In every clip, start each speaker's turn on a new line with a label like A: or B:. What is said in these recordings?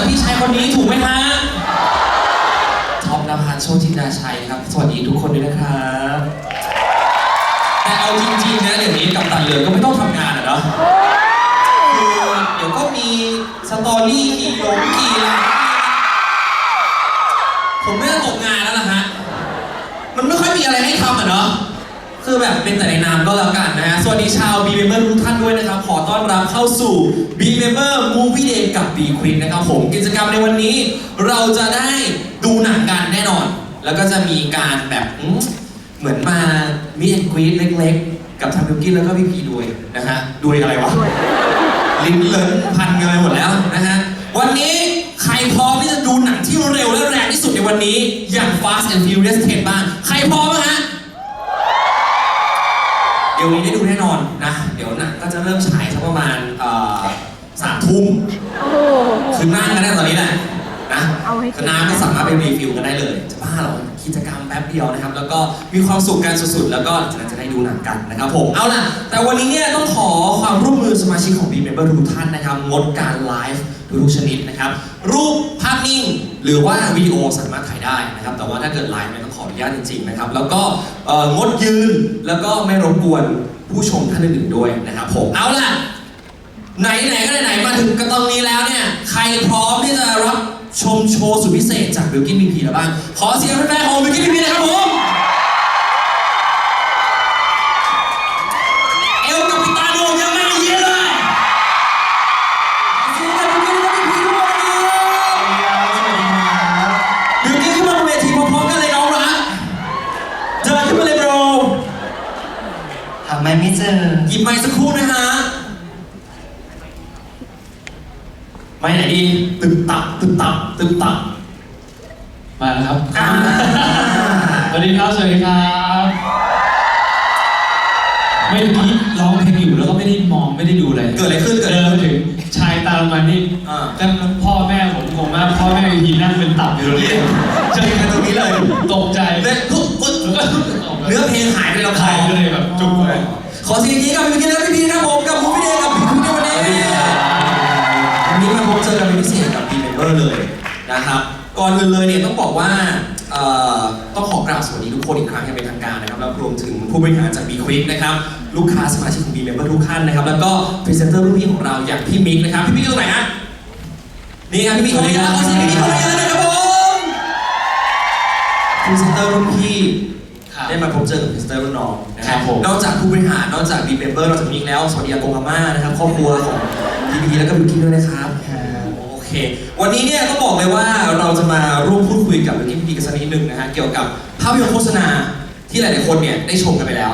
A: จากพี่ชายคนนี้ถูกไหมฮะท็อปนภัสโชตินาชัยครับ สวัสดีทุกคนด้วยนะครับแต่เอาจริงๆนะเดี๋ยวนี้กับตันเรือก็ไม่ต้องทำงานอะเนาะคือเดี๋ยวก็มีสตอรี่ขี่ลงขี่อะไรผมไม่ได้ตกงานแล้วล่ะฮะมันไม่ค่อยมีอะไรให้ทำอะเนาะ คือแบบเป็นแต่ในนามก็แล้วกันนะฮะ สวัสดีชาว B Member ทุกท่านด้วยนะครับ ขอต้อนรับเข้าสู่ B Member Movie Day กับ B Quick นะครับผม กิจกรรมในวันนี้ เราจะได้ดูหนังกันแน่นอน แล้วก็จะมีการแบบเหมือนมามีแอนกรีดเล็กๆ กับทางบิวกิ้นแล้วก็พี่พีด้วยนะฮะด้วยอะไรวะ ลิ้นเลินพันกันไปหมดแล้วนะฮะ วันนี้ใครพร้อมที่จะดูหนังที่เร็วและแรงที่สุดในวันนี้ อย่าง Fast and Furious 10บ้าง ใครพร้อมฮะ ดี๋ยวนี้ได้ดูแน่นอนนะ เดี๋ยวหนังก็จะเริ่มฉายสักประมาณเอ่อสามทุ่ม
B: โอ้โห
A: คือนั่งกันได้ตอนนี้แหละนะ
B: เอาให้
A: คือน้ำก็สามารถไปรีฟิลกันได้เลย จะบ้าเหรอกิจกรรมแป๊บเดียวนะครับ แล้วก็มีความสุขกันสุดๆ แล้วก็หลังจากนั้นจะได้ดูหนังกันนะครับผม เอาล่ะ แต่วันนี้เนี่ยต้องขอความร่วมมือสมาชิกของ B Member ทุกท่านนะครับ งดการไลฟ์ทุกๆชนิดนะครับ รูปภาพนิ่ง หรือว่าวิดีโอสามารถถ่ายได้นะครับ แต่ว่าถ้าเกิดไลฟ์เนี่ยต้องข ออนุญาตจริงๆนะครับ แล้วก็งดยืนแล้วก็ไม่รบกวนผู้ชมท่านอื่นๆด้วยนะครับผมเอาล่ะ ไหนๆก็ไหนๆมาถึงกระตรงนี้แล้วเนี่ย ใครพร้อมที่จะรับชมโชว์สุดพิเศษจากบิลกินบีพีแล้วบ้าง ขอเสียงแฟนๆของบิลกินบีพีนะครับผม ไม
C: ไม่เจอ
A: หยิบไมค์สักครู่นะฮะไมค์ไหนดีตึบตับตึบตับตึบตับ
D: มาแล้วครับ
A: อ่า
D: สวัสดีครับสวัสดีครับไม่เมื่อกี้ร้องเพลงอยู่แล้วก็ไม่ได้มองไม่ได้ดูอะไร
A: เกิดอะไรขึ้นเกิด
D: เดิ
A: อะไร
D: น
A: ขึ้น
D: มาถึงชายตามมานี่
A: อ่า
D: ก็พ่อแม่ผมงงมากพ่อแม่ยีนั่งเป็นตับอยู่ตรงนี้
A: ขอเสียงนี้กับพี่พีและพี่พีนะครับผมกับมูฟี่เดกับพี่พีในวันนี้วันนี้มาพบเจอกันเป็นพิเศษกับพีเมมเบอร์เลยนะครับก่อนอื่นเลยเนี่ยต้องบอกว่าเอ่อต้องขอกราบสวัสดีทุกคนอีกครั้งอย่างเป็นทางการนะครับแล้วรวมถึงผู้บริหารจาก B Quick นะครับลูกค้าสมาชิกของ B Member ทุกท่านนะครับแล้วก็พรีเซนเตอร์รุ่นพี่ของเราอย่างพี่มิกนะครับพี่มิกอยู่ตรงไหนฮะนี่ครับพี่มิกคนนี้นะขอเสียงพี่มิกคนนี้นะครับผมพรีเซนเตอร์รุ่นพี่ ได้มาพบเจอกับพรีเซนเตอร์รุ่นน้องนะค
D: ครั
A: รับบ
D: ผม
A: นอกจากผู้บริหารนอกจาก B Member นอกจากมิกแล้วสวัสดีอากงอาม่านะครับครอบครัวของพี่พีแล้วก็บิวกิ้นด้วยนะครับ โอเค วันนี้เนี่ยต้องบอกเลยว่าเราจะมาร่วมพูดคุยกับบิวกิ้นพีกันสักนิดนึงนะฮะเกี่ยวกับภาพยนตร์โฆษณาที่หลายๆคนเนี่ยได้ชมกันไปแล้ว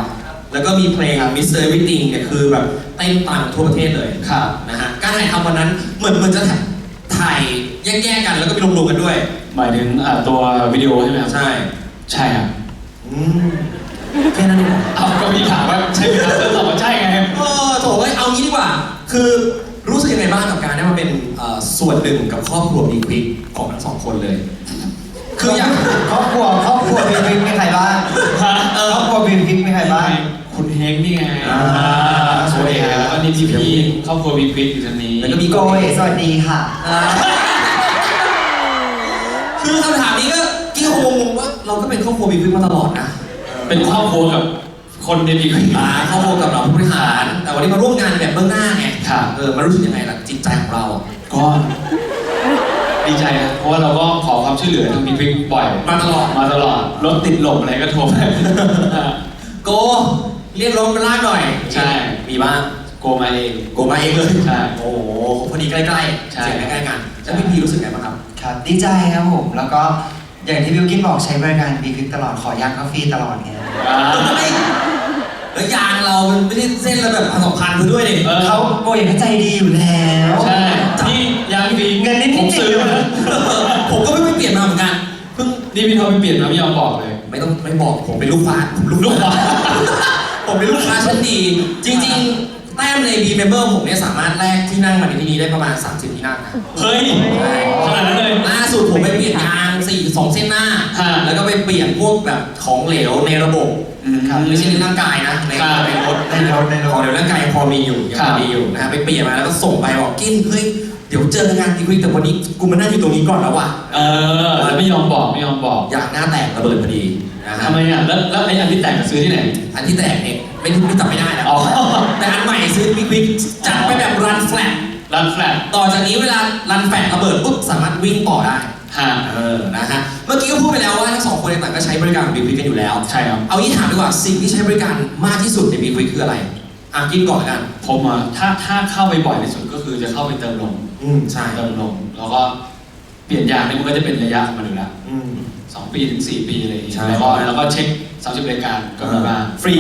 A: แล้วก็มีเพลง Mr. Everything เนี่ยคือแบบเต้นตามทั่วประเทศเลย
D: ครับ
A: นะฮะการถ่ายทำวันนั้นเหมือนเหมือนจะถ่ายแยกๆกันแล้วก็ไปรวมๆกันด้วย
D: หมายถึงอ่าตัววิดีโอใช่ไหมครับ
A: ใช่
D: ใช่ครับ
A: อืมแค่นั้นเองเหรอ
D: เอาก็มีถามว่าใช่ไหมครับแล้วตอบว่าใช่ไง
A: เออโถเอ้ยเอางี้ดีกว่า คือรู้สึกยังไงบ้างกับการได้มาเป็นเอ่อส่วนหนึ่งกับครอบครัวดีควิกของทั้งสองคนเลย คืออยาก
C: ครอบครัวครอบครัวบีมพิกมีใครบ้าง
D: ฮะ
C: ครอบครัวบีมพิกมีใครบ้าง
D: คุณเฮงนี่ไง
A: อ่า
D: สวัสดีครับแล้วก็นี่พี่พี่ครอบครัวบีควิดอยู่ตรงนี้
A: แล้วก็มี
C: โกยสวัสดีค่ะ
A: อ่าคือคำถามนี้ก็ กี้คงงงว่าเราก็เป็นครอบครัวบีควิกมาตลอดนะ
D: เป็นครอบครัวกับคนในบีควิด
A: อ่าครอบครัวกับเราผู้บริหาร แต่วันนี้มาร่วมงานแบบเบื้องหน้าไง
D: ครับ
A: เออมารู้สึกยังไงล่ะจิตใจของเรา
D: ก็ดีใจนะเพราะว่าเราก็ขอความช่วยเหลือทางบีควิดบ่อย
A: มาตลอด
D: มาตลอด รถติดหลบอะไรก็โทรไป
A: โก เรียกรถมาลากหน่อย
D: ใช่
A: มีบ้าง
D: โกมาเอง
A: โกมาเองเลย
D: ใช่
A: โอ้โหพอดีใกล้ๆ
D: ใช่
A: เสียงใกล้ๆกันแล้วพี่พีรู้สึกไงบ้างครับ
C: ครับดีใจครับผม แล้วก็ อย่างที่บิวกินบอกใช้บริการบีมพิกตลอดขอยางกาแฟตลอดไง
D: อ่า
A: ไม่แล้วยางเรามันไม่ได้เส้นละแบบพันสองพันซะด้วยดิ
D: เออ
C: เขาโกยเขาใจดีอยู่แล้ว
D: ใช่ที่ยางบี
C: เงินนิดๆ
D: ผมซื้อมา
A: ผมก็ไม่ไปเปลี่ยนมาเหมือนกันเพิ่ง
D: นี่พี่ทอมไปเปลี่ยนมาไม่ยอมบอกเลย
A: ไม่ต้องไม่บอกผมเป็นลูกค้าผมลูก
D: ลูก
A: ค้า
D: ค้า
A: ผมเป็นลูกค้าชั้นดี จริง ๆ แต้มใน B member ผมเนี่ยสามารถแลกที่นั่งมาในที่นี้ได้ประมาณ 30 ที่นั่งนะ
D: เฮ้ย
A: ใช่
D: ขนาดนั้นเลย
A: ล่าสุดผมไปเปลี่ยนยางสี่สองเส้นหน้า
D: ฮะ
A: แล้วก็ไปเปลี่ยนพวกแบบของเหลวในระบบ
C: ครับ
A: ไม่ใช่ในร่างกายนะ ใน
D: ครับ
A: ในรถ
C: ในรถในรถ
A: ของเหลวร่างกายยังพอมีอยู่ยัง
D: ครั
A: พ
D: บ
A: อมีอยู่นะฮะไปเปลี่ยนมาแล้วก็ส่งไปบอกกินเฮ้ยเดี๋ยวเจอกันงานดีคุยแต่วันนี้กูมานั่งอยู่ตรงนี้ก่อนแล้วว่ะ
D: เออแล้วไม่ยอมบอกไม่ยอมบอก
A: อยากหน้าแตกระเบิดพอดีนะฮะ
D: ทำไมอะแล้วแล้วไอ้อันที่แต่งซื้อที่ไหน
A: อันที่แตกเนี่ย ไม่ไม่จำไม่ได้นะ
D: อ๋อ
A: แต่อันใหม่ซื้อบิ๊กบิ๊กจัดไปแบบรันแฟลต
D: ร้านแฟลต
A: ต่อจากนี้เวลารันแฟลตระเบิดปุ๊บสามารถวิ่งต่อได้
D: ฮะ
A: เออ นะฮะ เมื่อกี้ก็พูดไปแล้วว่าทั้งสองคนในยต่างก็ใช้บริการบิ๊กบิ๊กกันอยู่แล้ว
D: ใช่ครับ
A: เอางี้ถามดีกว่าสิ่งที่ใช้บริการมากที่สุดในบิ๊กบิ๊กคืออะไรอะกินก่อนละกัน
D: ผมอะถ้าถ้าเข้าไปบ่อยที่สุดก็คือจะเข้าไปเติมลม
A: อืม ใช่
D: เติมลมแล้วก็เปลี่ยนยางนี่มันก็จะเป็นระยะของมันอยู่แล้ว
A: อืม
D: สองปีถึงสี่ปีอะไรอย่างเงี้ย
A: ใช่
D: แล้วก็แล้วก็เช็คสามสิบรายการก็มีบ้าง
A: ฟรี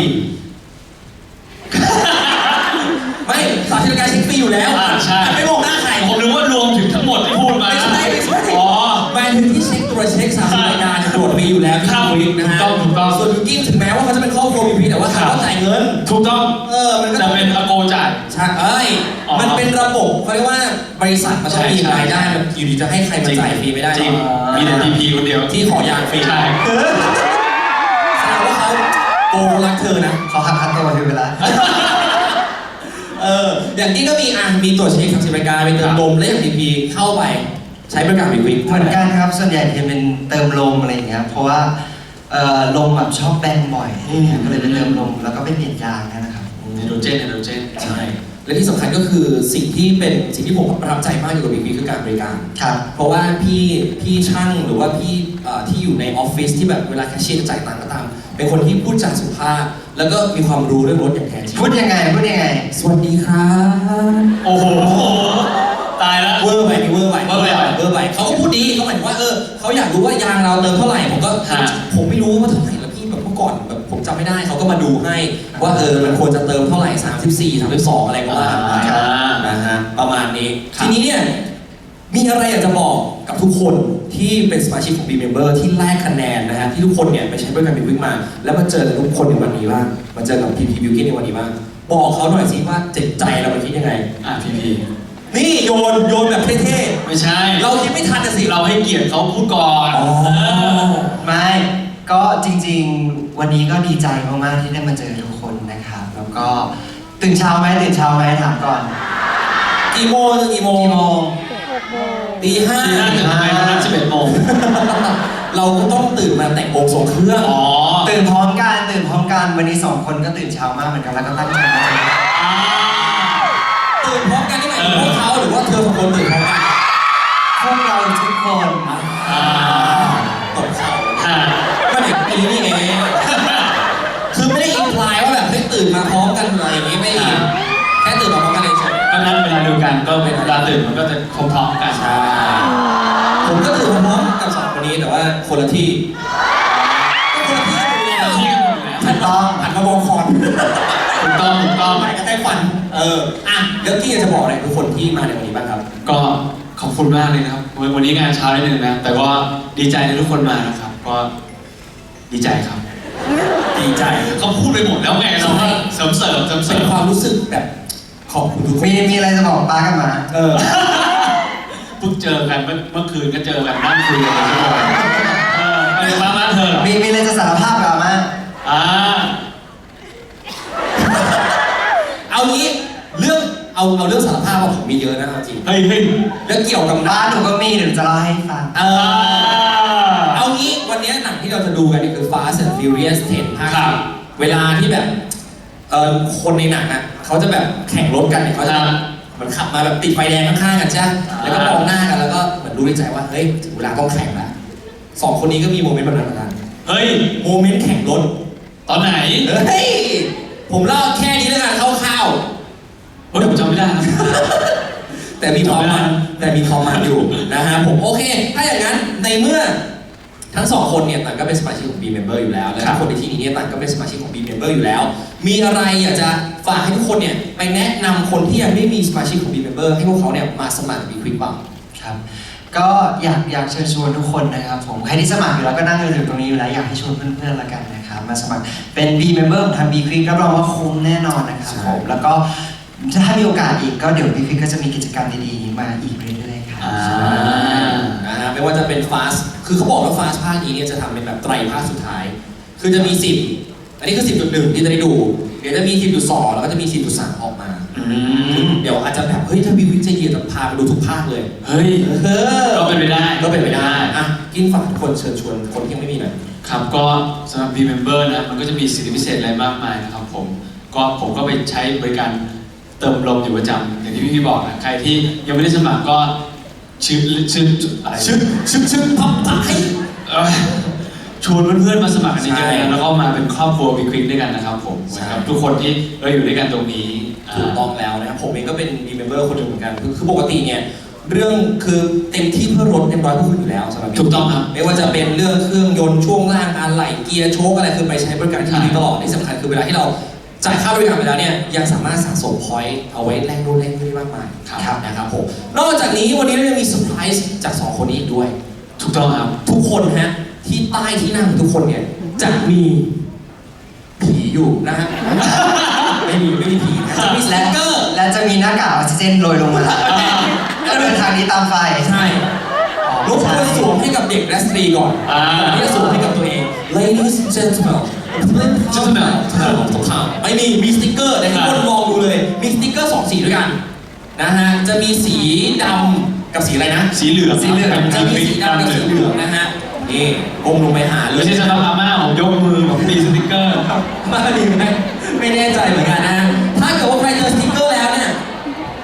A: ไม่สาธิตการเช็คฟรีอยู่แล้ว
D: อ่าใช่
A: ไม่มองหน้าใคร
D: ผมนึกว่ารวมถึงทั้งหมดที่พูดมา
A: ไม่ใช่ไม่ใช่
D: อ๋อ
A: หมายถึงที่เช็คตัวจเช็คสามสิบรายการเนี่ยตรวจฟรีอยู่แล้วที่
D: ครับ
A: บิ๊กนะฮะ
D: ถูกต้องถูกต้อง
A: ส่วนบิวกิ้นถึงแม้ว่าเขาจะเป็นครอบครัวบีพีแต่ว่า
D: ครั
A: เขา
D: บ
A: ก็จ่ายเงิน
D: ถูกต้อง
A: เออมันก็
D: จะเป็นอโกจ่าย
A: ใช่เอ้ย
D: อ๋อ
A: มันเป็นระบบเขาเรียกว่าบริษัทมันต้องมี
D: ใช่ใช่
A: รายได้มันอยู่ดีจะให้ใครมาจ่ายฟรีไม่ได้
D: จริง
A: หรอก
D: มีแต่ GP คนเดียว
A: ที่ขอยางฟรี
D: ใช่
A: เออแสดงว่าเขาโกงรักเธอนะ
C: เขาหักค่าตัวที่เวลา
A: เอออย่างนี้ก็มีอะมีตรวจเช็คทางสิบรายการไปเติมลมและอย่างพีพีเข้าไปใช้บริการบิ๊กวิก
C: เหมือนกันครับ ส่วนใหญ่จะเป็นเติมลมอะไรอย่างเงี้ย เพราะว่าเอ่อลมแบบชอบแบนบ่อยอะไรอย่างเงี้ยก็เลยไปเติมลมแล้วก็ไปเปลี่ยนยางนะครับ
D: ไฮโดรเจนไฮโดรเจน
A: ใช่ และที่สำคัญก็คือสิ่งที่เป็นสิ่งที่ผมประทับใจมากเกี่ยวกับบิ๊กวิกคือการบริการ
C: ครับ
A: เพราะว่าพี่พี่ช่างหรือว่าพี่เอ่อที่อยู่ในออฟฟิศที่แบบเวลาแคชเชียร์จะจ่ายตังค์ก็ตาม เป็นคนที่พูดจาสุภาพ แล้วก็มีความรู้เรื่องรถอย่างแท้จริง
C: พูดยังไงพูดยังไง
A: สวัสดีครับ
D: โอ้โห ตายแล้ว
A: เวอร์ไปนี่เวอร์ไป
D: เวอร์ไป
A: เวอร์ไปเขาก็พูดดีเขาหมายถึงว่าเออเขาอยากรู้ว่ายางเราเติมเท่าไหร่ผมก็
D: ฮะ
A: ผมไม่รู้ว่าเท่าไหร่ จำไม่ได้เขาก็มาดูให้ว่าเออมันควรจะเติมเท่าไหร่ 34 32 อะไรก็ว่าไป
D: อ่า
A: นะฮะประมาณนี้
D: ครับ
A: ทีนี้เนี่ยมีอะไรอยากจะบอกกับทุกคนที่เป็นสมาชิกของ B Member ที่แลกคะแนนนะฮะที่ทุกคนเนี่ยไปใช้บริการบิ๊กวิกมา แล้วมาเจอกับทุกคนในวันนี้บ้างมาเจอกับพีพีบิวกิ้นในวันนี้บ้างบอกเขาหน่อยสิว่าเจ็บใจเรามันคิดยังไง
D: อะพีพี
A: นี่โยนโยนแบบเท่
D: ไม่ใช่
A: ๆเราคิดไม่ทันนะสิ
D: เราให้เกียรติเขาพูดก่อน
A: อ๋อ
C: ไม่ ก็จริงๆ วันนี้ก็ดีใจมากๆที่ได้มาเจอทุกคนนะครับ แล้วก็ตื่นเช้าไหมตื่นเช้าไหมถามก่อน
A: กี่โมงถึงกี่โมง
C: กี่โมง
A: ตีห้า
D: ที่นั่นถึงไปนั่นสิบเอ็ดโมง
A: เราก็ต้องตื่นมาแต่งองค์ทรงเครื่อง
D: อ๋อ
C: ตื่นพร้อมกันตื่นพร้อมกันวันนี้สองคนก็ตื่นเช้ามากเหมือนกันแล้วก็ตั้งใจมาเจอ
D: อ่า
A: ตื่นพร้อมกันนี่หมายถึงพวกเขาหรือว่าเธอสองคนตื่นพร้อมกัน
C: พวกเราทุกคน
D: อ่า
A: ตบเขา
D: ฮะ
A: ก็เด็กปีนี่เอง คือไม่ได้อินพลายว่าแบบให้ตื่นมาพร้อมกันอะไรอย่างงี้ไม่ได้แค่ตื่นมาพร้อมกันเฉย
D: ก็นัดเวลาเดียวกันก็เป็นเวลาตื่นมันก็จะพร้อมๆกัน
A: ๆใช่ผมก็ตื่นมาพร้อมกับสองคนนี้แต่ว่าคนละที่ก็คนละที่กันอยู่แล้ว
D: ที่กันอยู่แล้ว
A: หันต้องหันมามองคอน
D: ถูกต้องถูกต้อง
A: ไม่กระแทกฟันเออ อะแล้วกี้อยากจะบอกอะไรทุกคนที่มาในวันนี้บ้างครับ
D: ก็ขอบคุณมากเลยนะครับวันวันนี้งานเช้านิดนึงนะ แต่ก็ดีใจที่ทุกคนมานะครับก็ ดีใจครับ
A: ดีใจ
D: เขาพูดไปหมดแล้วไงเราก็เสริมเสริมเสริมเสริ
A: เป็น
D: ม
A: ความรู้สึกแบบขอบคุณทุกคน
C: มีมีอะไรจะบอกป้ากันมา
A: เออ
D: เพิ่งเจอกันเมื่อเมื่อคืนก็เจอกันนั่งคุยกันเลยเออไปมามาเธอเหรอ
C: มีมีอะไรจะสารภาพกับอามา
D: อ่า
A: เอางี้เรื่องเอาเอาเรื่องสารภาพว่าผมมีเยอะนะเอาจริง
D: เฮ้ยเฮ้ย
A: แล้วเกี่ยวกับห
C: ป้า
A: นัง
C: หนูก็มีเดี๋ยวจะเล่าให้ฟัง
A: เอ
D: อ่า
A: อเอางี้วันนี้หนังที่ เราจะดูกันนี่คือ Fast and Furious 10ภาค
D: ครับ
A: เวลาที่แบบเออคนในหนังอะเขาจะแบบแข่งรถกันเนี่ยเขาจะ
D: ครับ
A: เหมือนขับมาแบบติดไฟแดงข้างๆกันใช่ไหมแล้วก็มองหน้ากันแล้วก็เหมือนรู้ในใจว่าเฮ้ยถึงเวลาต้องแข่งแล้วสองคนนี้ก็มีโมเมนต์แบบนั้นเหมือนกัน
D: เฮ้ย
A: โมเมนต์แข่งรถ
D: ตอนไหน
A: เฮ้ย ผมเล่าแค่นี้แล้วกันคร่าว
D: เฮ้ยผมจำไม่ได้นะ
A: ๆแต่มีความมันแต่มีความมันอยู่นะฮะผมโอเค ถ้าอย่างนั้นในเมื่อ ทั้งสองคนเนี่ยต่างก็เป็นสมาชิกของ B Member อยู่แล้วและ
D: ครั
A: ทุ
D: บ
A: กคนในที่นี้เนี่ยต่างก็เป็นสมาชิกของ B Member อยู่แล้ว มีอะไรอยากจะฝากให้ทุกคนเนี่ยไปแนะนำคนที่ยังไม่มีสมาชิกของ B Member ให้พวกเขาเนี่ยมาสมัคร B Quick บ้าง
C: ครับก็อยากอยากเชิญชวนทุกคนนะครับผมใครที่สมัครอยู่แล้วก็นั่งอยู่ตรงนี้อยู่แล้วอยากให้ชวนเพื่อนๆละกันนะครับมาสมัครเป็น B member ของทาง B Quick รับรองว่าคุ้มแน่นอนนะครับ
A: ใช่
C: ผมแล้วก็ถ้ามีโอกาสอีกก็เดี๋ยว B Quick ก็จะมีกิจกรรมดีๆมาอีกเรื่อยๆครับ
D: อ่า
A: นะฮะ ไม่ว่าจะเป็น Fast คือเขาบอกว่า Fast ภาคนี้เนี่ยจะทำเป็นแบบไตรภาคสุดท้าย คือจะมี 10 อันนี้คือ 10.1 ที่จะได้ดู เดี๋ยวจะมี 10.2 แล้วก็จะมี 10.3 ออกมา
D: อืม
A: เดี๋ยวอาจจะแบบ เฮ้ย ถ้าบีวิกจะเหยียดจะพาไปดูทุกภาคเลย
D: เฮ้ย
A: เออ
D: ก็เป็นไปได้
A: ก็เป็นไปได้ อะ กินฝากทุกคนเชิญชวนคนที่ยังไม่มีหน่อย
D: ครับก็สำหรับ B Member นะมันก็จะมีสิทธิพิเศษอะไรมากมายนะครับผมก็ผมก็ไปใช้บริการเติมลมอยู่ประจำอย่างที่พี่พี่บอกนะใครที่ยังไม่ได้สมัครก็ ชื่อชื่ออะไร
A: ชึกชึกชึกพับตาย
D: เอ้ยชวนเพื่อนๆมาสมัครกันเย
A: ใช่
D: อะๆแล้วก็มาเป็นครอบครัววีควิกด้วยกันนะครับผมเหมือนกับทุกคนที่เราอยู่ด้วยกันตรงนี้อ่า
A: ถูกต้องแล้วนะครับผมเองก็เป็นดีเมมเบอร์คนหนึ่งเหมือนกันคือคือปกติเนี่ยเรื่องคือเต็มที่เพื่อรถเต็มร้อยเพื่อคุณอยู่แล้วสำหรับ
D: ถูกต้องครับ
A: ไม่ว่าจะเป็นเรื่องเครื่องยนต์ช่วงล่างอะไหล่เกียร์โชคอะไรคือไปใช้บริการที่ดีตลอดที่สำคัญคือเวลาที่เรา จ่ายค่าบริการไปแล้วเนี่ยยังสามารถสะสมพอยต์เอาไว้แลกนู่นแลกนี่ได้มากมาย
D: ครับ
A: นะครับผมนอกจากนี้วันนี้เรายังมีเซอร์ไพรส์จากสองคนนี้อีกด้วย
D: ถูกต้องครับ
A: ทุกคนฮะที่ใต้ที่นั่งของทุกคนเนี่ยจะมีผีอยู่นะฮะไม่มีไม่มีผีนะจะมีส
C: และ
A: ติ๊กเกอร์
C: และจะมีหน้ากากออกซิเจนโรยลงมาแล้วเดินทางนี้ตามไฟ
A: ใช่รบกวนสวมให้กับเด็กและสตรีก่อน
D: อ่า
A: ที่จะสวมให้กับตัวเอง ladies and gentlemen gentlemen ทุกคำ ไม่มีมีสติ๊กเกอร์เดี๋ยวให้ทุกคนลองดูเลยมีสติ๊กเกอร์สองสีด้วยกันนะฮะจะมีสีดำกับสีอะไรนะ
D: สีเหลือง
A: สีเหลือง
D: ครับ
A: จะมีสีดำกับสีเหลืองนะฮะนี่ก้มลงไปหาเล
D: ไม่
A: ย
D: ใช่สำหรับอาม่าผมยกมือผมตีสติ๊กเกอร์
A: มาดีไหมไม่แน่ใจเหมือนกันนะ ถ้าเกิดว่าใครเจอสติ๊กเกอร์แล้วเนี่ย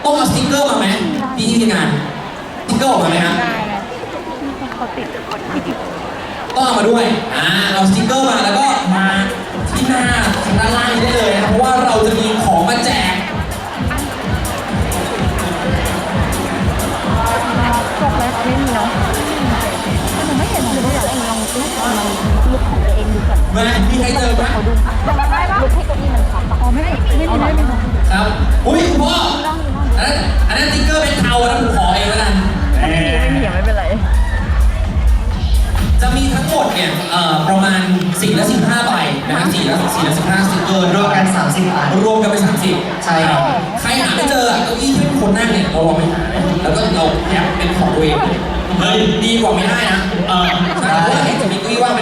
A: ต้องเอาสติ๊กเกอร์มาไหมพี่ที่งานสติ๊กเกอร์ออกมาไหมฮะ
B: เขาติดคนติด
A: ต้องเอามาด้วยอ่าเอาสติ๊กเกอร์มาแล้วก็มา ที่หน้าทางด้านล่างนี้ได้เลยนะครับเพราะว่าเราจะมีของมาแจก
B: จบแล้วไม่มีเนาะแต่หนูไม่เห็นหนูอยากลองลองลองลุกของตัวเองดูก่อน
A: มามีใครเจอไหม
B: เขาดูค่ะลุกให้เก้าอี้มันพับอ๋อไม่ไม่ไม่มีไม่มี
A: ครับ อุ้ยคุณพ่อ อันนั้นอันนั้นสติ๊กเกอร์เป็นเทาแล้วผมขอเองแล้วกัน
B: ไม่มีไม่เป็นไร
A: จะมีทั้งหมดเนี่ยเอ่อประมาณ4และ15ใบนะครับ4และ4และ15สติ๊กเกอร์
C: รวมกัน 30อัน
A: รวมกันเป็นสามสิบ
C: ใช่ครับ
A: ใครหาไม่เจออะเก้าอี้ที่เป็นคนนั่งเนี่ยเราลองไปหาแล้วก็เราแอบเป็นของตัวเอง
D: เฮ้ย
A: ดีกว่าไม่ได้นะ
D: เออ
A: ใช่เพราะว่าเห็นจะมีเก้าอี้ว่างเป็น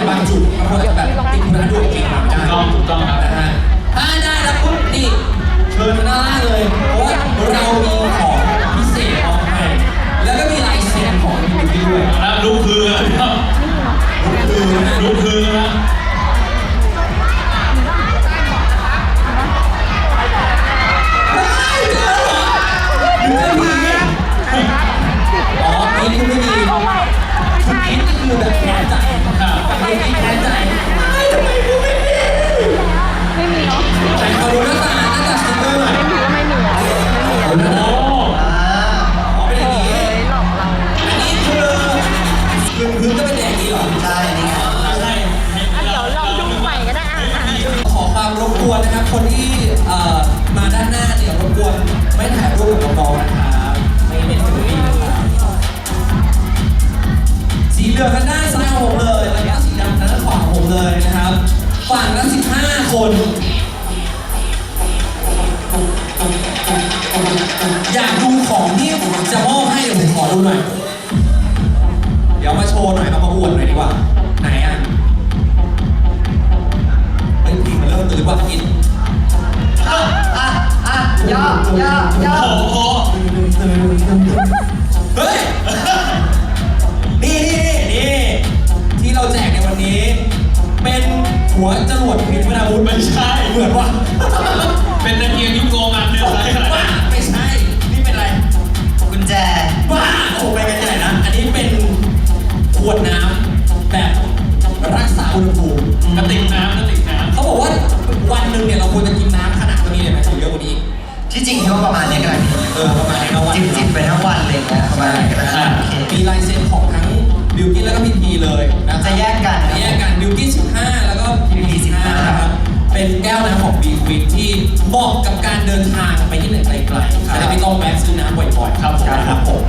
A: ริง
D: คิ
A: ดว่าป
B: ระ
A: มาณ
D: นี้ก็
A: ได้เออประมาณนี้นะวัน
C: จิบจิบไปทั้งวันเลยนะประมาณนี้ก็ได้โอเค
A: มีลายเซ็นของทั้งบิวกิ้นแล้วก็พีพีเลยนะครับ
C: จะแยกกันนะ
A: จะแยกกันบิวกิ้น15 แล้วก็พีพี15นะครับเป็นแก้วน้ำของบีควิกที่เหมาะกับการเดินทางไปที่ไหนไกลๆจะได้ไม่ต้องแวะซื้อน้ำบ่อยๆ
D: ครับผม
A: นะครับผม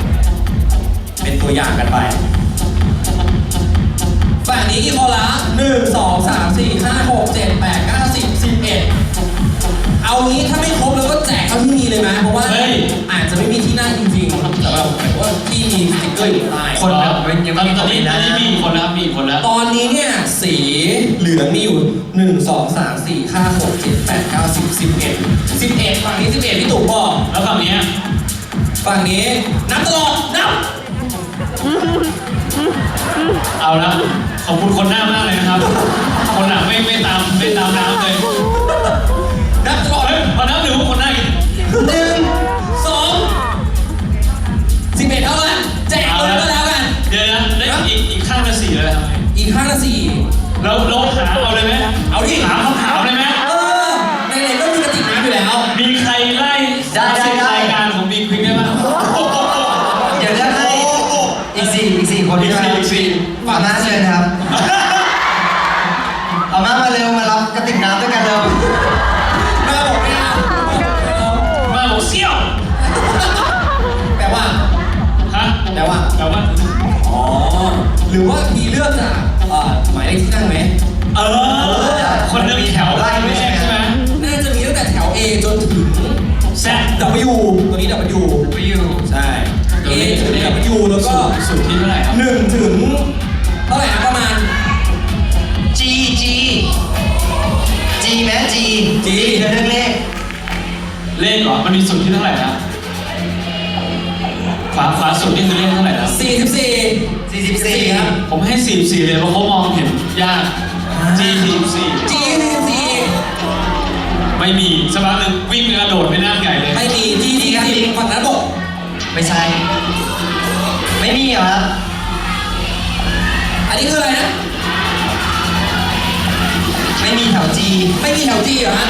A: เป็นตัวอย่างกันไปฝั่งนี้กี่คนละหนึ่งสองสามสี่ห้าหกเจ็ดแปดเก้าสิบสิบเอ็ด เอางี้ถ้าไม่ครบแล้วก็แจกเท่าที่มีเลยไหมเพราะว่า
D: เฮ้ย
A: อาจจะไม่มีที่นั่งจริงๆสำหรับแบบว่าที่มีสติ๊กเกอร์อยู่ใต้
C: คนแบบเว้นยัง
D: ตอน
C: ไม่
D: ตอนนี้
C: ครบ
D: ตอนนี้มีอีกคนแล้วมีอีกคนแล้ว
A: ตอนนี้เนี่ยสีเหลืองมีอยู่1 2 3 4 5 6 7 8 9 10 11 11ฝั่งนี้11พี่ตู่บอก
D: แล้วฝั่งเนี้ย
A: ฝั่งนี้นับตลอดนับ
D: เอาละขอบคุณคนหน้ามากเลยนะครับ คนหลังไม่ไม่ตามไม่ตามน้ำเลย หนึ่ง
A: สองสิบเอ็ดเท่ากันแจกเลยก็แล้วกัน
D: เดี๋ยวนะได้อีกอีกข้างละสี่เลยครับ
A: อีกข้างละสี่
D: เราเราหาเอาเลยไหม
A: เอาดิ
D: ถามคำถามเลยไหม
A: เออในไหนๆก็มีกระติกน้ำอยู่แล้ว
D: มีใครไล่
C: ได้ได้ได้
D: รายการของบีควิกได้บ้าง
C: เดี๋ยวเลือกให้อีกสี่อีกสี่คน
D: อีก
C: ใช่ไหม
A: W ตัวนี้ W
C: ไปอยู่
A: ใช่ A ถึง W แล้วก็
D: สุดที่เท่าไหร่ครับ
A: หนึ่งถึงเท่าไหร่นะประมาณ
C: จีจีจีแม้จี
A: G
C: เธอเลือกเลข
D: เลขเหรอ มันมีสุดที่เท่าไหร่นะขวาขวาสุดนี่คือเลขเท่าไหร่นะ
A: 44
C: สี่สิบสี่
A: 4ครับ
D: ผมให้สี่สี่เลยเพราะเขามองเห็นยาก G สี่สี่
A: G 44
D: ไม่มีสักพักหนึ่งวิ่งไปกระโดดไปหน้าใหญ่เลย
A: ไม่
C: ใช่ ไม่มีเหรอครับ
A: อันนี้คืออะไรนะ
C: ไม่มีแถวจี
A: ไม่มีแถวจีเห
D: ร
A: อ
C: ฮะ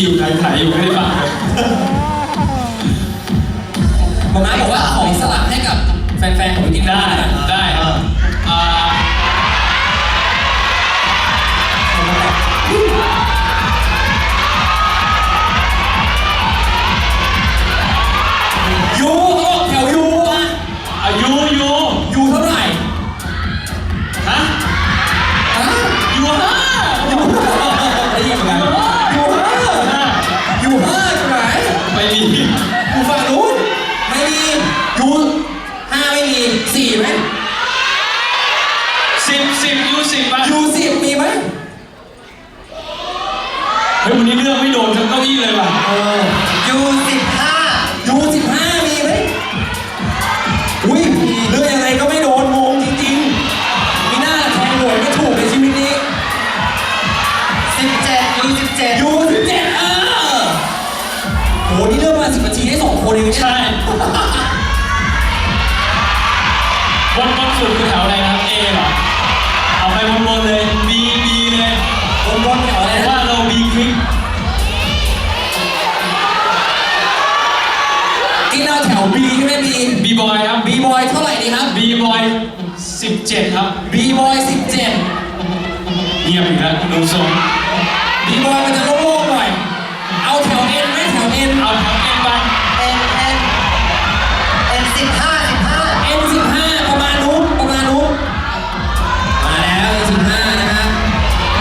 D: เล่นไอจี เอาไปบนบนเลย B B เลย
A: บนบนแถวอะไร
D: เพราะ
A: นะ
D: ว่าเรา B คลิก
A: กินเอาแถว B ใช่ไหม B
D: B boy ครับ
A: B boy เท่าไหร่ดีครับ
D: B boy สิบเจ็ดครับ
A: B boy สิบเจ็ด
D: เงียบอีกแล้วดูทรง
A: B boy มันจะโล่งๆหน่อยเอาแถว N ไหมแถว N
D: เอาแถว N ไป
C: N